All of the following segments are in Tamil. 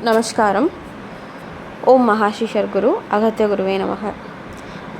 நமஸ்காரம். ஓம் மகாஷிஷர் குரு அகத்திய குருவே நமக.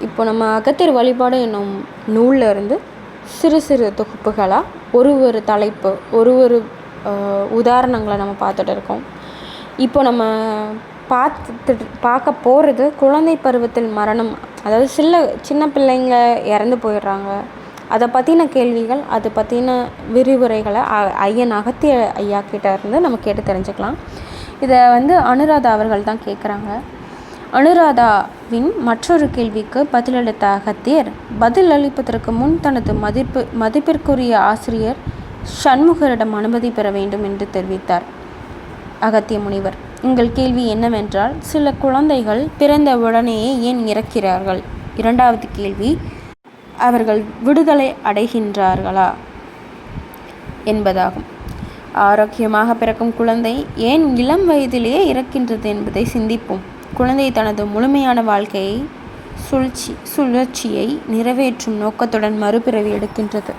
இப்போ நம்ம அகத்தியர் வழிபாடு என்னும் நூலில் இருந்து சிறு சிறு தொகுப்புகளாக ஒரு ஒரு தலைப்பு ஒரு ஒரு உதாரணங்களை நம்ம பார்த்துட்டு இருக்கோம். இப்போ நம்ம பார்த்துட்டு பார்க்க போகிறது குழந்தை பருவத்தில் மரணம். அதாவது சில சின்ன பிள்ளைங்க இறந்து போயிடுறாங்க. அதை பற்றின கேள்விகள் அதை பற்றின விரிவுரைகளை அ- ஐயன் அகத்திய ஐயா கிட்டே இருந்து நம்ம கேட்டு தெரிஞ்சுக்கலாம். இதை வந்து அனுராதா அவர்கள் தான் கேட்குறாங்க. அனுராதாவின் மற்றொரு கேள்விக்கு பதிலளித்த அகத்தியர் பதில் அளிப்பதற்கு முன் தனது மதிப்பு மதிப்பிற்குரிய ஆசிரியர் சண்முகரிடம் அனுமதி பெற வேண்டும் என்று தெரிவித்தார். அகத்திய முனிவர் உங்கள் கேள்வி என்னவென்றால் சில குழந்தைகள் பிறந்த உடனேயே ஏன் இறக்கிறார்கள்? இரண்டாவது கேள்வி அவர்கள் விடுதலை அடைகின்றார்களா? என்பதாகும். ஆரோக்கியமாக பிறக்கும் குழந்தை ஏன் இளம் வயதிலேயே இறக்கின்றது என்பதை சிந்திப்போம். குழந்தை தனது முழுமையான வாழ்க்கையை சுழற்சி சுழற்சியை நிறைவேற்றும் நோக்கத்துடன் மறுபிறவி எடுக்கின்றது.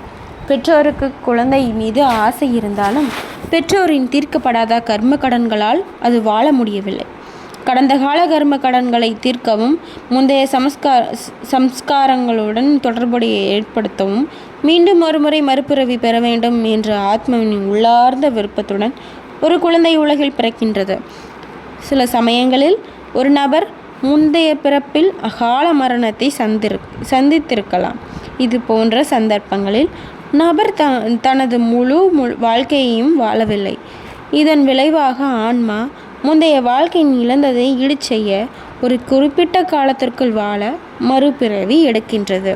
பெற்றோருக்கு குழந்தை மீது ஆசை இருந்தாலும் பெற்றோரின் தீர்க்கப்படாத கர்ம கடன்களால் அது வாழ முடியவில்லை. கடந்த கால கர்ம கடன்களை தீர்க்கவும் முந்தைய சமஸ்கார சம்ஸ்காரங்களுடன் தொடர்புடைய ஏற்படுத்தவும் மீண்டும் ஒருமுறை மறுபிறவி பெற வேண்டும் என்ற ஆத்மாவின் உள்ளார்ந்த விருப்பத்துடன் ஒரு குழந்தை உலகில் பிறக்கின்றது. சில சமயங்களில் ஒரு நபர் முந்தைய பிறப்பில் அகால மரணத்தை சந்திரு சந்தித்திருக்கலாம். இது போன்ற சந்தர்ப்பங்களில் நபர் த தனது முழு முழு வாழ்க்கையையும் வாழவில்லை. இதன் விளைவாக ஆன்மா முந்தைய வாழ்க்கையின் இழந்ததை ஈடு செய்ய ஒரு குறிப்பிட்ட காலத்திற்குள் வாழ மறுபிறவி எடுக்கின்றது.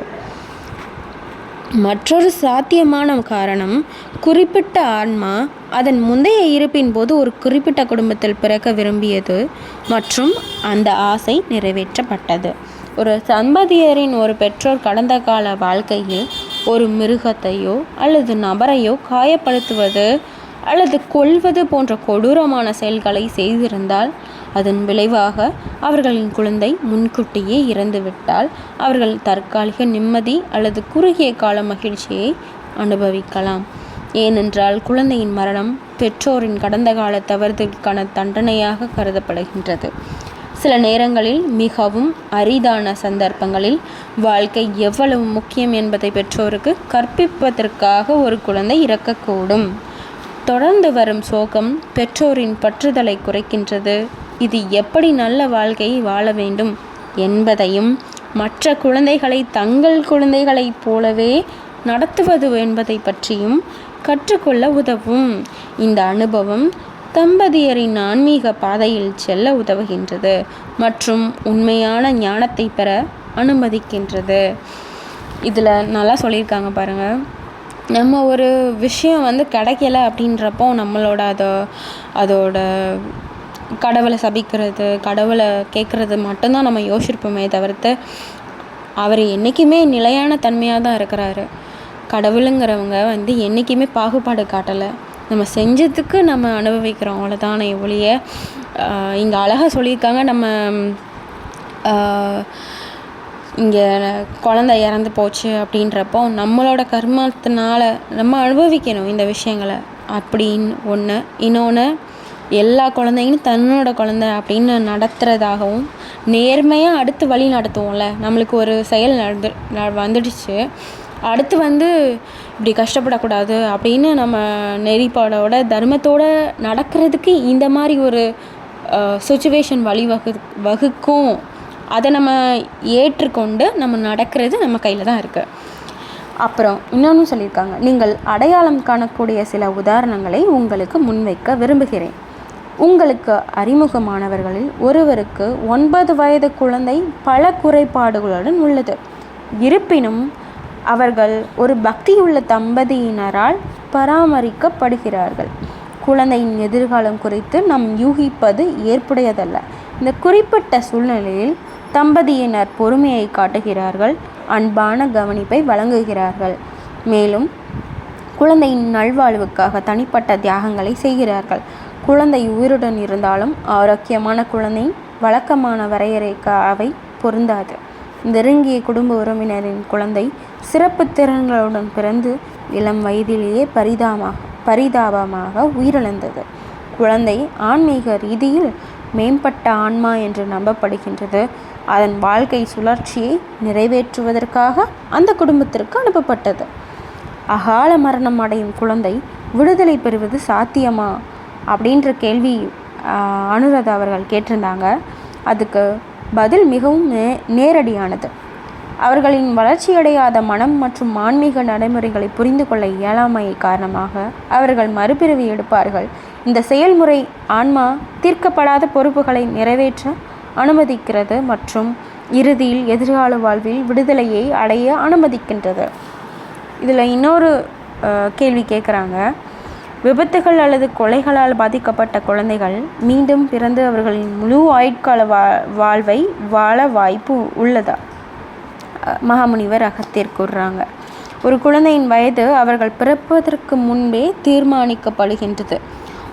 மற்றொரு சாத்தியமான காரணம் குறிப்பிட்ட ஆன்மா அதன் முந்தைய இருப்பின் போது ஒரு குறிப்பிட்ட குடும்பத்தில் பிறக்க விரும்பியது மற்றும் அந்த ஆசை நிறைவேற்றப்பட்டது. ஒரு சம்பதியரின் ஒரு பெற்றோர் கடந்த கால வாழ்க்கையில் ஒரு மிருகத்தையோ அல்லது நபரையோ காயப்படுத்துவது அல்லது கொல்வது போன்ற கொடூரமான செயல்களை செய்திருந்தால் அதன் விளைவாக அவர்களின் குழந்தை முன்கூட்டியே இறந்துவிட்டால் அவர்கள் தற்காலிக நிம்மதி அல்லது குறுகிய கால மகிழ்ச்சியை அனுபவிக்கலாம். ஏனென்றால் குழந்தையின் மரணம் பெற்றோரின் கடந்த கால தவறுதலுக்கான தண்டனையாக கருதப்படுகின்றது. சில நேரங்களில் மிகவும் அரிதான சந்தர்ப்பங்களில் வாழ்க்கை எவ்வளவு முக்கியம் என்பதை பெற்றோருக்கு கற்பிப்பதற்காக ஒரு குழந்தை இறக்கக்கூடும். தொடர்ந்து வரும் சோகம் பெற்றோரின் பற்றுதலை குறைக்கின்றது. இது எப்படி நல்ல வாழ்க்கையை வாழ வேண்டும் என்பதையும் மற்ற குழந்தைகளை தங்கள் குழந்தைகளைப் போலவே நடத்துவது என்பதை பற்றியும் கற்றுக்கொள்ள உதவும். இந்த அனுபவம் தம்பதியரின் ஆன்மீக பாதையில் செல்ல உதவுகின்றது மற்றும் உண்மையான ஞானத்தை பெற அனுமதிக்கின்றது. இதில் நல்லா சொல்லியிருக்காங்க பாருங்கள் நம்ம ஒரு விஷயம் வந்து கிடைக்கல அப்படின்றப்போ நம்மளோட அதோ அதோட கடவுளை சபிக்கிறது கடவுளை கேட்குறது மட்டும்தான் நம்ம யோசிச்சிருப்போமே தவிர்த்து அவர் என்றைக்குமே நிலையான தன்மையாக தான் இருக்கிறாரு. கடவுளுங்கிறவங்க வந்து என்றைக்குமே பாகுபாடு காட்டலை. நம்ம செஞ்சதுக்கு நம்ம அனுபவிக்கிறோம் அவ்வளோதானே ஒழிய இங்கே அழகாக சொல்லியிருக்காங்க நம்ம இங்கே குழந்த இறந்து போச்சு அப்படின்றப்போ நம்மளோட கர்மத்தினால நம்ம அனுபவிக்கணும் இந்த விஷயங்களை. அப்படின்னு ஒன்று இன்னொன்று எல்லா குழந்தைங்களும் தன்னோட குழந்த அப்படின்னு நடத்துகிறதாகவும் நேர்மையாக அடுத்து வழி நடத்துவோம்ல. நம்மளுக்கு ஒரு செயல் நடந்து ந- வந்துடுச்சு. அடுத்து வந்து இப்படி கஷ்டப்படக்கூடாது அப்படின்னு நம்ம நெறிப்பாடோட தர்மத்தோட நடக்கிறதுக்கு இந்த மாதிரி ஒரு சுச்சுவேஷன் வழிவகு வகுக்கும். அதை நம்ம ஏற்றுக்கொண்டு நம்ம நடக்கிறது நம்ம கையில் தான் இருக்குது அப்புறம் இன்னொன்று சொல்லியிருக்காங்க. நீங்கள் அடையாளம் காணக்கூடிய சில உதாரணங்களை உங்களுக்கு முன்வைக்க விரும்புகிறேன். உங்களுக்கு அறிமுகமானவர்களில் ஒருவருக்கு ஒன்பது வயது குழந்தை பல குறைபாடுகளுடன் உள்ளது. இருப்பினும் அவர்கள் ஒரு பக்தியுள்ள தம்பதியினரால் பராமரிக்கப்படுகிறார்கள். குழந்தையின் எதிர்காலம் குறித்து நாம் யூகிப்பது ஏற்புடையதல்ல. இந்த குறிப்பிட்ட சூழ்நிலையில் தம்பதியினர் பொறுமையை காட்டுகிறார்கள் அன்பான கவனிப்பை வழங்குகிறார்கள். மேலும் குழந்தையின் நல்வாழ்வுக்காக தனிப்பட்ட தியாகங்களை செய்கிறார்கள். குழந்தை உயிருடன் இருந்தாலும் ஆரோக்கியமான குழந்தை வழக்கமான வரையறைக்கு அவை பொருந்தாது. நெருங்கிய குடும்ப உறவினரின் குழந்தை சிறப்பு திறன்களுடன் பிறந்து இளம் வயதிலேயே பரிதாபமாக பரிதாபமாக உயிரிழந்தது. குழந்தை ஆன்மீக ரீதியில் மேம்பட்ட ஆன்மா என்று நம்பப்படுகின்றது. அதன் வாழ்க்கை சுழற்சியை நிறைவேற்றுவதற்காக அந்த குடும்பத்திற்கு அனுப்பப்பட்டது. அகால மரணம் அடையும் குழந்தை விடுதலை பெறுவது சாத்தியமா? அப்படின்ற கேள்வி அனுராதா அவர்கள் கேட்டிருந்தாங்க. அதுக்கு பதில் மிகவும் நே நேரடியானது. அவர்களின் வளர்ச்சியடையாத மனம் மற்றும் ஆன்மீக நடைமுறைகளை புரிந்து கொள்ள இயலாமை காரணமாக அவர்கள் மறுபிறவி எடுப்பார்கள். இந்த செயல்முறை ஆன்மா தீர்க்கப்படாத பொறுப்புகளை நிறைவேற்ற அனுமதிக்கிறது மற்றும் இறுதியில் எதிர்கால வாழ்வில் விடுதலையை அடைய அனுமதிக்கின்றது. இதில் இன்னொரு கேள்வி கேட்குறாங்க. விபத்துகள் அல்லது கொலைகளால் பாதிக்கப்பட்ட குழந்தைகள் மீண்டும் பிறந்து அவர்களின் முழு ஆயுட்கால வா வாழ்வை வாழ வாய்ப்பு உள்ளதா? மகாமுனிவர் அகத்தியர் கூறுறாங்க. ஒரு குழந்தையின் வயது அவர்கள் பிறப்பதற்கு முன்பே தீர்மானிக்கப்படுகின்றது.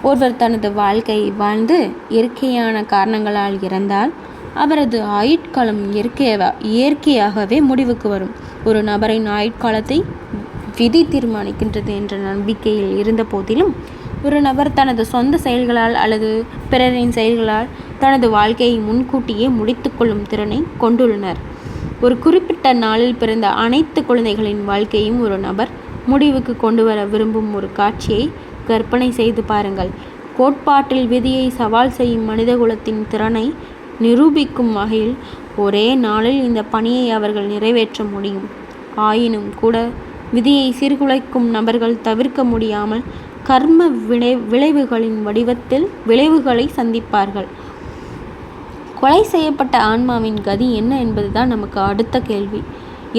ஒருவர் தனது வாழ்க்கையை வாழ்ந்து இயற்கையான காரணங்களால் இறந்தால் அவரது ஆயுட்காலம் இயற்கையாக இயற்கையாகவே முடிவுக்கு வரும். ஒரு நபரின் ஆயுட்காலத்தை விதி தீர்மானிக்கின்றது என்ற நம்பிக்கையில் இருந்த போதிலும் ஒரு நபர் தனது சொந்த செயல்களால் அல்லது பிறரின் செயல்களால் தனது வாழ்க்கையை முன்கூட்டியே முடித்துக்கொள்ளும் திறனை கொண்டுள்ளனர். ஒரு குறிப்பிட்ட நாளில் பிறந்த அனைத்து குழந்தைகளின் வாழ்க்கையும் ஒரு நபர் முடிவுக்கு கொண்டு வர விரும்பும் ஒரு காட்சியை கற்பனை செய்து பாருங்கள். கோட்பாட்டில் விதியை சவால் செய்யும் மனிதகுலத்தின் திறனை நிரூபிக்கும் வகையில் ஒரே நாளில் இந்த பணியை அவர்கள் நிறைவேற்ற முடியும். ஆயினும் கூட விதியை சீர்குலைக்கும் நபர்கள் தவிர்க்க முடியாமல் கர்ம விளை விளைவுகளின் வடிவத்தில் விளைவுகளை சந்திப்பார்கள். கொலை செய்யப்பட்ட ஆன்மாவின் கதி என்ன என்பதுதான் நமக்கு அடுத்த கேள்வி.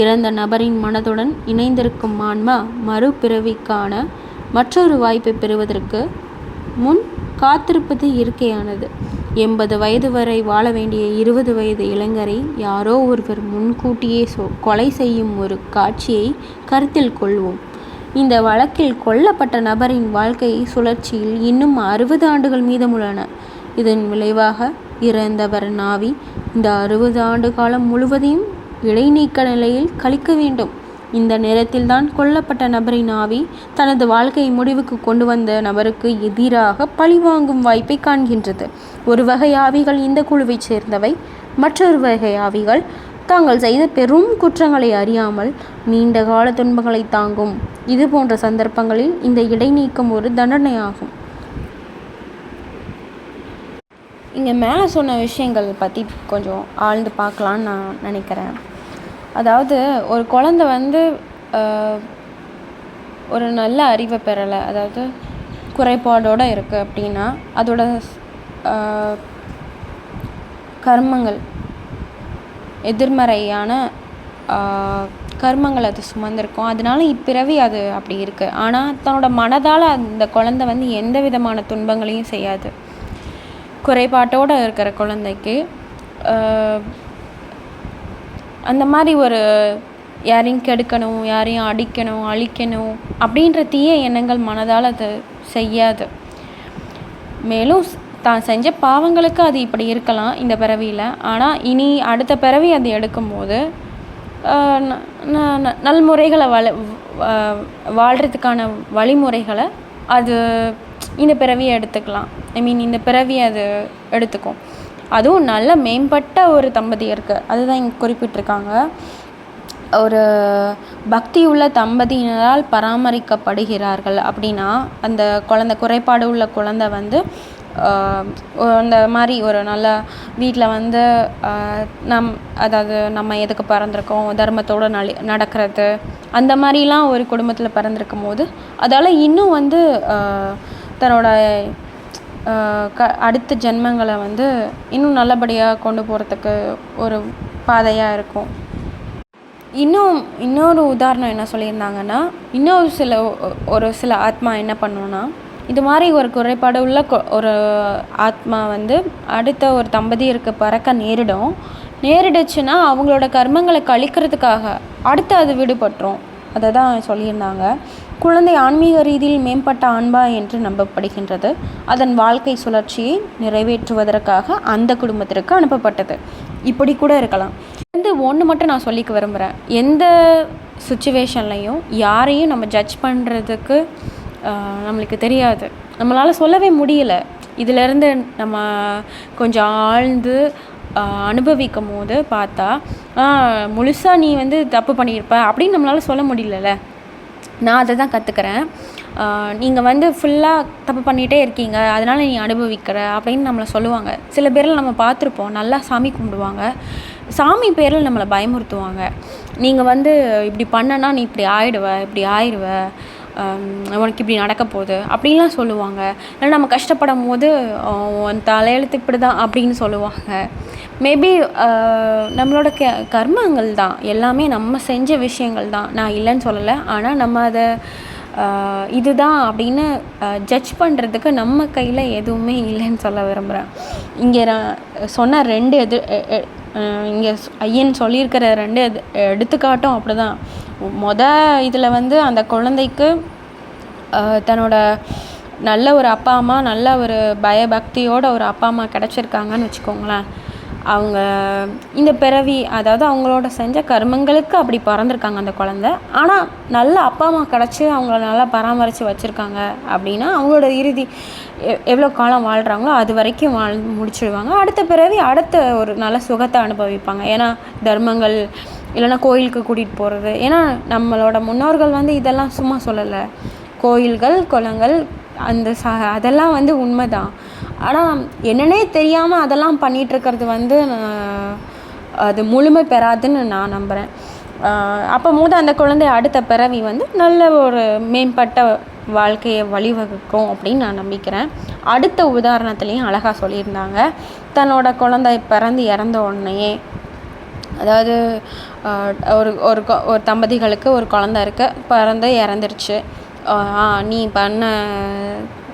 இறந்த நபரின் மனதுடன் இணைந்திருக்கும் ஆன்மா மறுபிறவிக்கான மற்றொரு வாய்ப்பை பெறுவதற்கு முன் காத்திருப்பது இயற்கையானது. எண்பது வயது வரை வாழ வேண்டிய இருபது வயது இளைஞரை யாரோ ஒருவர் முன்கூட்டியே சொ கொலை செய்யும் ஒரு காட்சியை கருத்தில் கொள்வோம். இந்த வழக்கில் கொல்லப்பட்ட நபரின் வாழ்க்கை சுழற்சியில் இன்னும் அறுபது ஆண்டுகள் மீதமுள்ளன. இதன் விளைவாக இறந்தவர் நாவி இந்த அறுபது ஆண்டு காலம் முழுவதையும் இடைநீக்க நிலையில் கழிக்க வேண்டும். இந்த நேரத்தில்தான் கொல்லப்பட்ட நபரின் ஆவி தனது வாழ்க்கையை முடிவுக்கு கொண்டு வந்த நபருக்கு எதிராக பழிவாங்கும் வாய்ப்பை காண்கின்றது. ஒரு வகை ஆவிகள் இந்த குழுவைச் சேர்ந்தவை. மற்றொரு வகை ஆவிகள் தாங்கள் செய்த பெரும் குற்றங்களை அறியாமல் நீண்ட கால துன்பங்களை தாங்கும். இது போன்ற சந்தர்ப்பங்களில் இந்த இடைநீக்கம் ஒரு தண்டனையாகும். இங்கே மேலே சொன்ன விஷயங்கள் பற்றி கொஞ்சம் ஆழ்ந்து பார்க்கலான்னு நான் நினைக்கிறேன். அதாவது ஒரு குழந்த வந்து ஒரு நல்ல அறிவை பெறலை அதாவது குறைபாடோடு இருக்குது அப்படின்னா அதோட கர்மங்கள் எதிர்மறையான கர்மங்கள் அது சுமந்திருக்கும். அதனால இப்பிறவி அது அப்படி இருக்குது ஆனால் தன்னோட மனதால் அந்த குழந்த வந்து எந்த விதமான துன்பங்களையும் செய்யாது. குறைபாட்டோடு இருக்கிற குழந்தைக்கு அந்த மாதிரி ஒரு யாரையும் கெடுக்கணும் யாரையும் அடிக்கணும் அழிக்கணும் அப்படின்ற தீய எண்ணங்கள் மனதால் அது செய்யாது. மேலும் தான் செஞ்ச பாவங்களுக்கு அது இப்படி இருக்கலாம் இந்த பிறவியில். ஆனால் இனி அடுத்த பிறவி அது எடுக்கும்போது நல்முறைகளை வள வாழ்கிறதுக்கான வழிமுறைகளை அது இந்த பிறவியை எடுத்துக்கலாம். ஐ மீன் இந்த பிறவி அது எடுத்துக்கும். அதுவும் நல்ல மேம்பட்ட ஒரு தம்பதியருக்கு அதுதான் இங்கே குறிப்பிட்டிருக்காங்க. ஒரு பக்தி உள்ள தம்பதியினரால் பராமரிக்கப்படுகிறார்கள். அப்படின்னா அந்த குழந்த குறைபாடு உள்ள குழந்த வந்து அந்த மாதிரி ஒரு நல்ல வீட்டில் வந்து நம் அதாவது நம்ம எதுக்கு பிறந்திருக்கோம் தர்மத்தோடு நலி நடக்கிறது அந்த மாதிரிலாம் ஒரு குடும்பத்தில் பிறந்திருக்கும் போது அதால் இன்னும் வந்து தன்னோட க அடுத்த ஜென்மங்களை வந்து இன்னும் நல்லபடியாக கொண்டு போகிறதுக்கு ஒரு பாதையாக இருக்கும். இன்னும் இன்னொரு உதாரணம் என்ன சொல்லியிருந்தாங்கன்னா இன்னொரு சில ஒரு சில ஆத்மா என்ன பண்ணுன்னா இது மாதிரி ஒரு குறைபாடு உள்ள ஒரு ஆத்மா வந்து அடுத்த ஒரு தம்பதியருக்கு பறக்க நேரிடும். நேரிடுச்சுன்னா அவங்களோட கர்மங்களை கழிக்கிறதுக்காக அடுத்து அது விடுபட்டுரும். அதை தான் சொல்லியிருந்தாங்க. குழந்தை ஆன்மீக ரீதியில் மேம்பட்ட ஆண்பா என்று நம்பப்படுகின்றது. அதன் வாழ்க்கை சுழற்சியை நிறைவேற்றுவதற்காக அந்த குடும்பத்திற்கு அனுப்பப்பட்டது. இப்படி கூட இருக்கலாம். வந்து ஒன்று மட்டும் நான் சொல்லிக்க விரும்புகிறேன் எந்த சுச்சுவேஷன்லையும் யாரையும் நம்ம ஜட்ஜ் பண்ணுறதுக்கு நம்மளுக்கு தெரியாது. நம்மளால் சொல்லவே முடியல. இதிலேருந்து நம்ம கொஞ்சம் ஆழ்ந்து அனுபவிக்கும் போது பார்த்தா முழுசாக நீ வந்து தப்பு பண்ணியிருப்ப அப்படின்னு நம்மளால் சொல்ல முடியலல்ல. நான் அதை தான் கற்றுக்கிறேன் நீங்கள் வந்து ஃபுல்லாக தப்பு பண்ணிகிட்டே இருக்கீங்க. அதனால் நீ அனுபவிக்கிற அப்படின்னு நம்மளை சொல்லுவாங்க. சில பேரில் நம்ம பார்த்துருப்போம். நல்லா சாமி கும்பிடுவாங்க. சாமி பேரில் நம்மளை பயமுறுத்துவாங்க. நீங்கள் வந்து இப்படி பண்ணனா நீ இப்படி ஆயிடுவ இப்படி ஆயிடுவ Um, உனக்கு இப்படி நடக்க போகுது. அப்படின்லாம் சொல்லுவாங்க. இல்லை நம்ம கஷ்டப்படும் போது உன் தலையெழுத்து இப்படி தான் அப்படின்னு சொல்லுவாங்க. மேபி uh, நம்மளோட க கர்மங்கள் தான். எல்லாமே நம்ம செஞ்ச விஷயங்கள் தான். நான் இல்லைன்னு சொல்லலை. ஆனால் நம்ம அதை uh, இதுதான் அப்படின்னு uh, ஜட்ஜ் பண்ணுறதுக்கு நம்ம கையில் எதுவுமே இல்லைன்னு சொல்ல விரும்புகிறேன் இங்கே நான் சொன்ன ரெண்டு எது இங்கே ஐயன் சொல்லியிருக்கிற ரெண்டு எது எடுத்துக்காட்டும் அப்படி தான் மொத இதில் வந்து அந்த குழந்தைக்கு தன்னோட நல்ல ஒரு அப்பா அம்மா நல்ல ஒரு பயபக்தியோட ஒரு அப்பா அம்மா கிடச்சிருக்காங்கன்னு வச்சுக்கோங்களேன். அவங்க இந்த பிறவி அதாவது அவங்களோட செஞ்ச கர்மங்களுக்கு அப்படி பிறந்திருக்காங்க அந்த குழந்த. ஆனால் நல்ல அப்பா அம்மா கிடச்சி அவங்கள நல்லா பராமரித்து வச்சுருக்காங்க அப்படின்னா அவங்களோட இறுதி எவ்வளோ காலம் வாழ்கிறாங்களோ அது வரைக்கும் வாழ் முடிச்சிடுவாங்க. அடுத்த பிறவி அடுத்த ஒரு நல்ல சுகத்தை அனுபவிப்பாங்க. ஏன்னா தர்மங்கள் இல்லைன்னா கோயிலுக்கு கூட்டிகிட்டு போகிறது ஏன்னா நம்மளோட முன்னோர்கள் வந்து இதெல்லாம் சும்மா சொல்லலை. கோயில்கள் குளங்கள் அந்த ச அதெல்லாம் வந்து உண்மை தான் ஆனால் என்னன்னே தெரியாமல் அதெல்லாம் பண்ணிகிட்ருக்கிறது வந்து நான் அது முழுமை பெறாதுன்னு நான் நம்புகிறேன் அப்போ போது அந்த குழந்தை அடுத்த பிறவி வந்து நல்ல ஒரு மேம்பட்ட வாழ்க்கையை வழிவகுக்கும் அப்படின்னு நான் நம்பிக்கிறேன். அடுத்த உதாரணத்துலேயும் அழகாக சொல்லியிருந்தாங்க. தன்னோட குழந்தை பிறந்து இறந்த உடனேயே அதாவது ஒரு ஒரு கொ- ஒரு தம்பதிகளுக்கு ஒரு குழந்த இருக்க பிறந்து இறந்துருச்சு. ஆ நீ பண்ண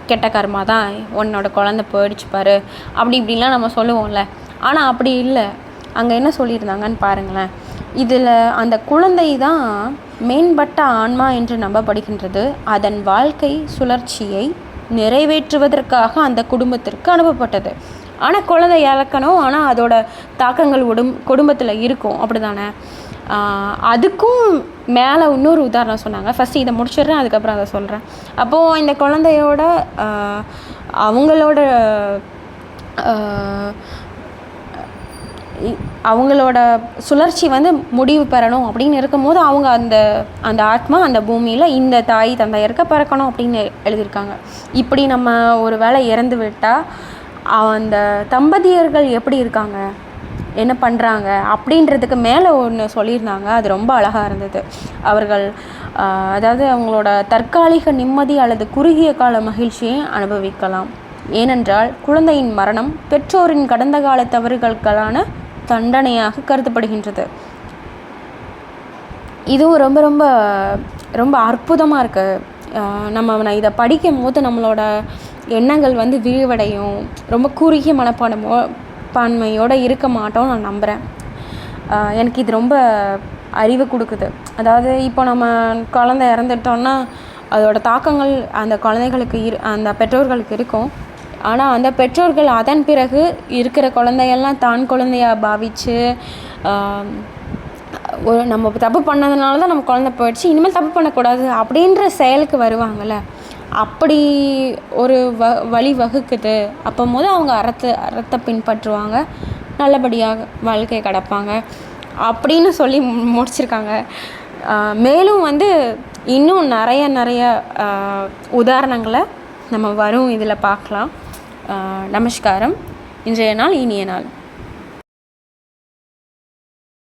கெட்ட கர்மா தான் உன்னோட குழந்த போயிடுச்சு பாரு. அப்படி இப்படிலாம் நம்ம சொல்லுவோம்ல. ஆனால் அப்படி இல்லை. அங்கே என்ன சொல்லியிருந்தாங்கன்னு பாருங்களேன். இதில் அந்த குழந்தை தான் மேம்பட்ட ஆன்மா என்று நம்பப்படுகின்றது. அதன் வாழ்க்கை சுழற்சியை நிறைவேற்றுவதற்காக அந்த குடும்பத்திற்கு அனுப்பப்பட்டது. ஆனால் குழந்தை இழக்கணும். ஆனால் அதோட தாக்கங்கள் உடும் குடும்பத்தில் இருக்கும். அப்படி தானே அதுக்கும் மேலே இன்னொரு உதாரணம் சொன்னாங்க. ஃபஸ்ட்டு இதை முடிச்சிடுறேன் அதுக்கப்புறம் அதை சொல்கிறேன் அப்போது இந்த குழந்தையோட அவங்களோட அவங்களோட சுழற்சி வந்து முடிவு பெறணும் அப்படின்னு இருக்கும்போது அவங்க அந்த அந்த ஆத்மா அந்த பூமியில் இந்த தாய் தந்தையருக்கு பிறக்கணும் அப்படின்னு எழுதியிருக்காங்க. இப்படி நம்ம ஒரு வேளை இறந்து விட்டால் அந்த தம்பதியர்கள் எப்படி இருக்காங்க? என்ன பண்ணுறாங்க அப்படின்றதுக்கு மேலே ஒன்று சொல்லியிருந்தாங்க. அது ரொம்ப அழகாக இருந்தது. அவர்கள் அதாவது அவங்களோட தற்காலிக நிம்மதி அல்லது குறுகிய கால மகிழ்ச்சியை அனுபவிக்கலாம். ஏனென்றால் குழந்தையின் மரணம் பெற்றோரின் கடந்த கால தவறுகளுக்கான தண்டனையாக கருதப்படுகின்றது. இதுவும் ரொம்ப ரொம்ப ரொம்ப அற்புதமாக இருக்குது நம்ம இதை படிக்கும் போது நம்மளோட எண்ணங்கள் வந்து விரிவடையும். ரொம்ப குறுகிய மனப்பான்மோ பான்மையோடு இருக்க மாட்டோம்னு நான் நம்புகிறேன் எனக்கு இது ரொம்ப அறிவு கொடுக்குது. அதாவது இப்போ நம்ம குழந்தை இறந்துட்டோன்னா அதோட தாக்கங்கள் அந்த குழந்தைகளுக்கு இரு அந்த பெற்றோர்களுக்கு இருக்கும். ஆனால் அந்த பெற்றோர்கள் அதன் பிறகு இருக்கிற குழந்தையெல்லாம் தான் குழந்தையாக பாவித்து ஒரு நம்ம தப்பு பண்ணதுனால தான் நம்ம குழந்தை போயிடுச்சு இனிமேல் தப்பு பண்ணக்கூடாது அப்படின்ற செயலுக்கு வருவாங்கள்ல அப்படி ஒரு வ வழி வகுக்குது. அப்போம்போது அவங்க அறத்தை அறத்தை பின்பற்றுவாங்க. நல்லபடியாக வாழ்க்கையை கடப்பாங்க. அப்படின்னு சொல்லி மு- முடிச்சிருக்காங்க மேலும் வந்து இன்னும் நிறைய நிறைய உதாரணங்களை நம்ம வரும் இதில் பார்க்கலாம். நமஸ்காரம். இன்றைய நாள் இனிய நாள்.